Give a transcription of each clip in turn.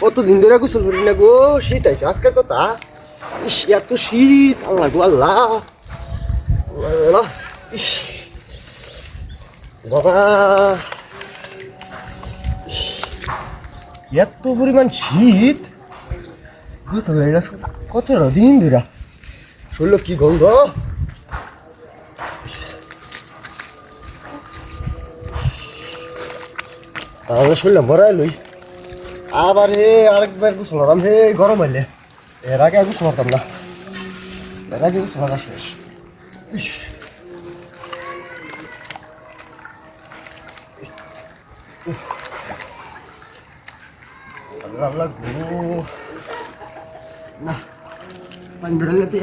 কতদিন ধরে গোসল করি না গো? শীত আইছে, আজকের কথা? ইস, এত শীত, আল্লাহ গো, আল্লাহ। ইস। বাবা। এত পরিমাণ শীত। গোসল করি না কতটা দিন ধরে? শুনলো কি গন্ধ? তাহলে শুনলাম মরাই লই। আবার হে, আরেকবার গোসল মারতাম হে, গরম হইলে। এর আগে গোসল মারতাম না। এর আগে গোসল মারা শেষ। ইস। উফ। আল্লাহ আল্লাহ গো না, পানি বেড়ালে তো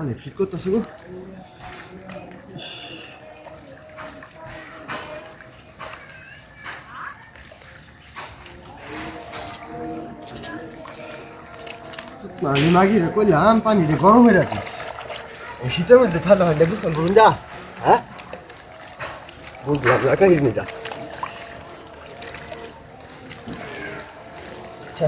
অনেক শীত করতেছে গো। আমি মাগি রে কইলাম পানি রে গরমে রাখি এই শীতের মধ্যে ঠান্ডা হয় দেখুন বলুন যা হ্যাঁ বুঝলাম না কাহিনী যা আচ্ছা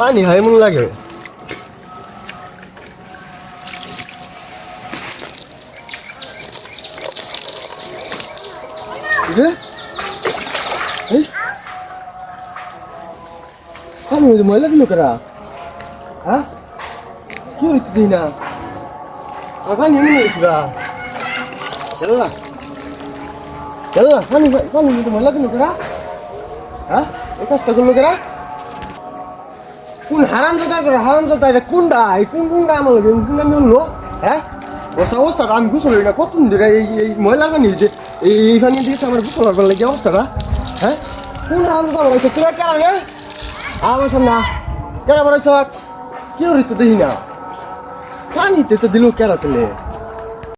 পানি হয় এমন লাগে। পানি মধ্যে ময়লা দিল কারা হ্যাঁ কি হয়েছে তুই না আর পানি এমন হয়েছে গা চল চল পানি পানি ময়লা দিল কারা হ্যাঁ এই কাজটা করল কারা কোন হারাম জোতা করে, হারাম জোতা এটা কোনটা? এই কোন কোনটা আমার লাগে? কোন আমি হলো হ্যাঁ? বসা অবস্থাটা আমি গুছল না। কত ধরে এই এই ময়লা পানি যে এই এই পানি দিয়েছে আমার গুছল হবার লাগে অবস্থাটা। হ্যাঁ? কোন হারাম জোতা হয়েছে তোরা কেন রে আমার সামনে কেন হয়েছে কেউ ঋতু দেখি না। পানিতে তো দিল কেরা তেলে